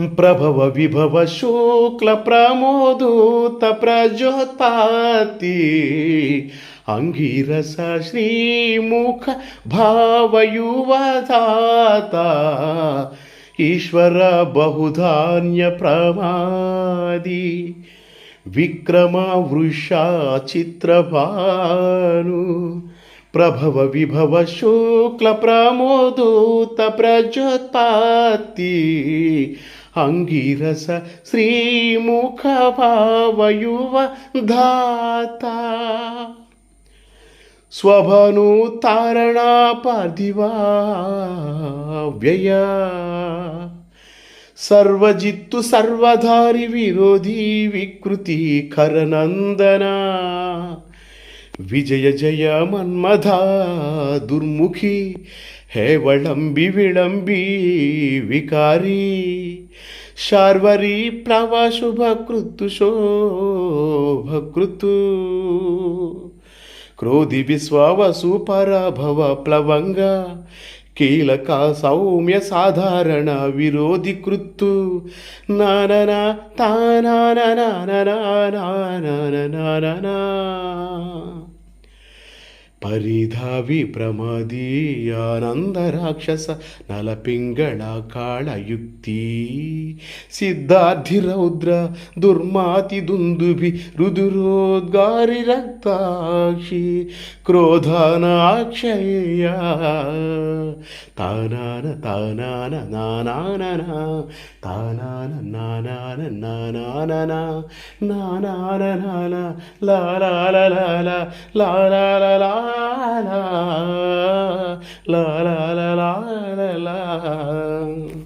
प्रभव विभव शुक्ल प्रमोदूत प्रज्योत्पाती अङ्गीरस श्रीमुख भावयुवधाता ईश्वर बहुधान्यप्रमादी विक्रमावृषा चित्रभानु। प्रभव विभव शुक्लप्रमोदूत प्रज्योत्पाती ಅಂಗಿರಸ ಶ್ರೀಮುಖ ಭಾವಯುವ ಧಾತ. ಸ್ವಭನು ತಾರಣ ವ್ಯಯ. ಸರ್ವಜಿತ್ತು ಸರ್ವಧಾರಿ ವಿರೋಧಿ ವಿಕೃತಿ ಖರನಂದನಾ विजय जय मन्मथा दुर्मुखी है वलंबी विलंबी विकारी शार्वरी प्रवाशुभ कृतु शोभ कृतु क्रोधि विश्वावसु पराभव प्लवंग कीलका सौम्य साधारण विरोधी कृत्तु नाना ना ప్రమదీ ఆనంద రాక్షస నలపింగళ కాళయుక్తి సిద్ధార్థి రౌద్ర దుర్మాతి దుందుభి రుదురోద్గారి రక్తాక్షి క్రోధానాక్షయ తానాన తానాన నానాన తానాన నానాన నానాన నానాన లాలా లాలా లాలా లాలా la la la la la la.